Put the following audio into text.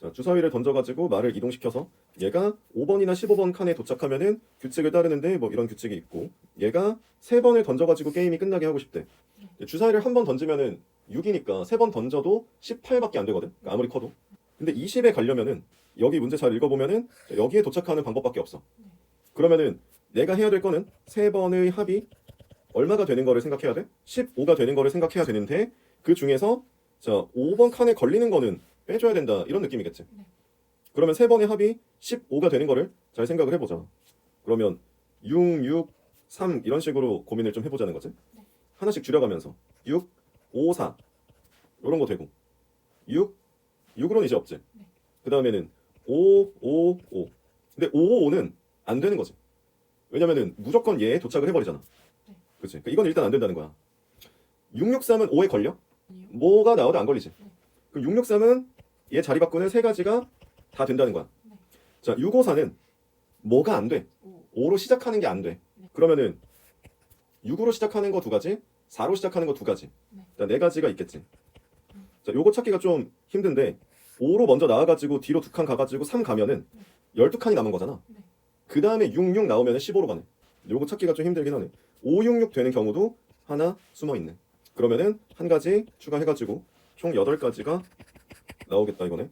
자, 주사위를 던져가지고 말을 이동시켜서 얘가 5번이나 15번 칸에 도착하면은 규칙을 따르는데 뭐 이런 규칙이 있고 얘가 3번을 던져가지고 게임이 끝나게 하고 싶대. 주사위를 한 번 던지면은 6이니까 3번 던져도 18밖에 안 되거든. 그러니까 아무리 커도. 근데 20에 가려면은 여기 문제 잘 읽어보면은 여기에 도착하는 방법밖에 없어. 그러면은 내가 해야 될 거는 3번의 합이 얼마가 되는 거를 생각해야 돼? 15가 되는 거를 생각해야 되는데 그 중에서 자 5번 칸에 걸리는 거는 빼줘야 된다 이런 느낌이겠지. 네. 그러면 세 번의 합이 15가 되는 거를 잘 생각을 해보자. 그러면 6, 6, 3 이런 식으로 고민을 좀 해보자는 거지. 네. 하나씩 줄여가면서 6, 5, 4 이런 거 되고 6, 6으로는 이제 없지. 네. 그 다음에는 5, 5, 5. 근데 5, 5, 5는 안 되는 거지. 왜냐면은 무조건 얘에 도착을 해버리잖아. 네. 그치? 그러니까 이건 일단 안 된다는 거야. 663은 5에 걸려? 아니요. 뭐가 나와도 안 걸리지. 네. 그럼 663은 얘 자리 바꾸는 세 가지가 다 된다는 거야. 네. 자, 654는 뭐가 안 돼. 오. 5로 시작하는 게 안 돼. 네. 그러면은 6으로 시작하는 거 두 가지, 4로 시작하는 거 두 가지. 네. 자, 네 가지가 있겠지. 자, 요거 찾기가 좀 힘든데 5로 먼저 나와 가지고 뒤로 두 칸 가 가지고 3 가면은 12칸이 남은 거잖아. 네. 그 다음에 6, 6 나오면은 15로 가네. 요거 찾기가 좀 힘들긴 하네. 5, 6, 6 되는 경우도 하나 숨어 있네. 그러면은 한 가지 추가해 가지고 총 8가지가 나오겠다 이거네.